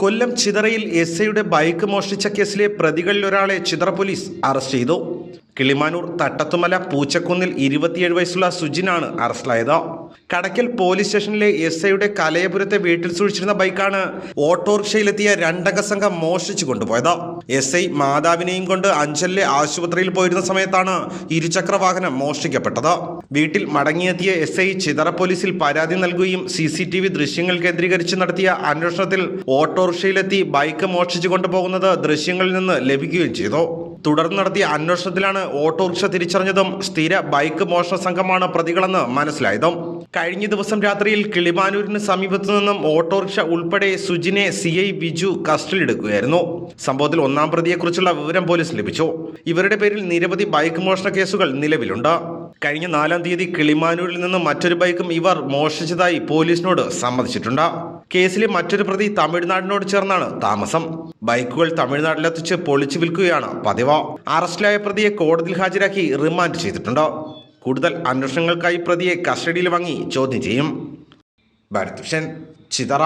കൊല്ലം ചിതറയിൽ S ഐയുടെ bike മോഷ്ടിച്ച കേസിലെ പ്രതികളിലൊരാളെ ചിതറ പോലീസ് അറസ്റ്റ് ചെയ്തു. കിളിമാനൂർ തട്ടത്തുമല പൂച്ചക്കുന്നിൽ ഇരുപത്തിയേഴ് വയസ്സുള്ള സുജിനാണ് അറസ്റ്റിലായത്. കടക്കൽ പോലീസ് സ്റ്റേഷനിലെ എസ് ഐയുടെ കലയപുരത്തെ വീട്ടിൽ സൂക്ഷിച്ചിരുന്ന ബൈക്കാണ് ഓട്ടോറിക്ഷയിലെത്തിയ രണ്ടംഗ സംഘം മോഷ്ടിച്ചു കൊണ്ടുപോയത്. എസ് ഐ മാതാവിനെയും കൊണ്ട് അഞ്ചലിലെ ആശുപത്രിയിൽ പോയിരുന്ന സമയത്താണ് ഇരുചക്ര വാഹനം മോഷ്ടിക്കപ്പെട്ടത്. വീട്ടിൽ മടങ്ങിയെത്തിയ എസ് ഐ ചിതറ പോലീസിൽ പരാതി നൽകുകയും സി സി ടി വി ദൃശ്യങ്ങൾ കേന്ദ്രീകരിച്ച് നടത്തിയ അന്വേഷണത്തിൽ ഓട്ടോറിക്ഷയിലെത്തി ബൈക്ക് മോഷ്ടിച്ചു കൊണ്ടുപോകുന്നത് ദൃശ്യങ്ങളിൽ നിന്ന് ലഭിക്കുകയും ചെയ്തു. തുടർന്ന് നടത്തിയ അന്വേഷണത്തിലാണ് ഓട്ടോറിക്ഷ തിരിച്ചറിഞ്ഞതും സ്ഥിര ബൈക്ക് മോഷണ സംഘമാണ് പ്രതികളെന്ന് മനസ്സിലായതും. കഴിഞ്ഞ ദിവസം രാത്രിയിൽ കിളിമാനൂരിന് സമീപത്തു നിന്നും ഓട്ടോറിക്ഷ ഉൾപ്പെടെ സുജിനെ സി ഐ ബിജു കസ്റ്റഡിയിലെടുക്കുകയായിരുന്നു. സംഭവത്തിൽ ഒന്നാം പ്രതിയെക്കുറിച്ചുള്ള വിവരം പോലീസ് ലഭിച്ചു. ഇവരുടെ പേരിൽ നിരവധി ബൈക്ക് മോഷണ കേസുകൾ നിലവിലുണ്ട്. കഴിഞ്ഞ നാലാം തീയതി കിളിമാനൂരിൽ നിന്ന് മറ്റൊരു ബൈക്കും ഇവർ മോഷ്ടിച്ചതായി പോലീസിനോട് സമ്മതിച്ചിട്ടുണ്ട്. കേസിലെ മറ്റൊരു പ്രതി തമിഴ്നാടിനോട് ചേർന്നാണ് താമസം. ബൈക്കുകൾ തമിഴ്നാട്ടിലെത്തിച്ച് പൊളിച്ചു വിൽക്കുകയാണ് പതിവ്. അറസ്റ്റിലായ പ്രതിയെ കോടതിയിൽ ഹാജരാക്കി റിമാൻഡ് ചെയ്തിട്ടുണ്ട്. കൂടുതൽ അന്വേഷണങ്ങൾക്കായി പ്രതിയെ കസ്റ്റഡിയിൽ വാങ്ങി ചോദ്യം ചെയ്യും. ഭരത് ചിതറ.